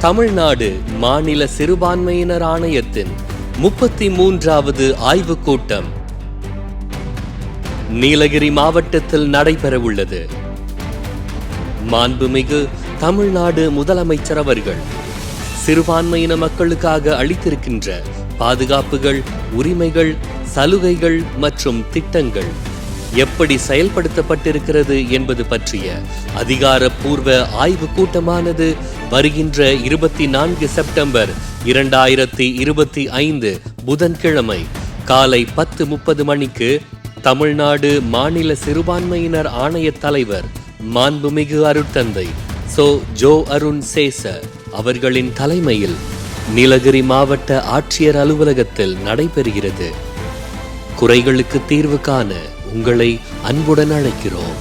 தமிழ்நாடு மாநில சிறுபான்மையினர் ஆணையத்தின் முப்பத்தி மூன்றாவது ஆய்வுக் கூட்டம். நீலகிரி மாவட்டத்தில் நடைபெறவுள்ளது. மாண்புமிகு தமிழ்நாடு முதலமைச்சர் அவர்கள் சிறுபான்மையின மக்களுக்காக அளித்திருக்கின்ற பாதுகாப்புகள் உரிமைகள் சலுகைகள் மற்றும் திட்டங்கள் எப்படி செயல்படுத்தப்பட்டிருக்கிறது என்பது பற்றிய அதிகாரப்பூர்வ ஆய்வு கூட்டமானது வருகின்ற இருபத்தி நான்கு செப்டம்பர் இரண்டாயிரத்தி இருபத்தி ஐந்து புதன்கிழமை காலை பத்து முப்பது மணிக்கு தமிழ்நாடு மாநில சிறுபான்மையினர் ஆணைய தலைவர் மாண்புமிகு அருட்தந்தை சோ ஜோ அருண் சேச அவர்களின் தலைமையில் நீலகிரி மாவட்ட ஆட்சியர் அலுவலகத்தில் நடைபெறுகிறது. குறைகளுக்கு தீர்வு காண உங்களை அன்புடன் அழைக்கிறோம்.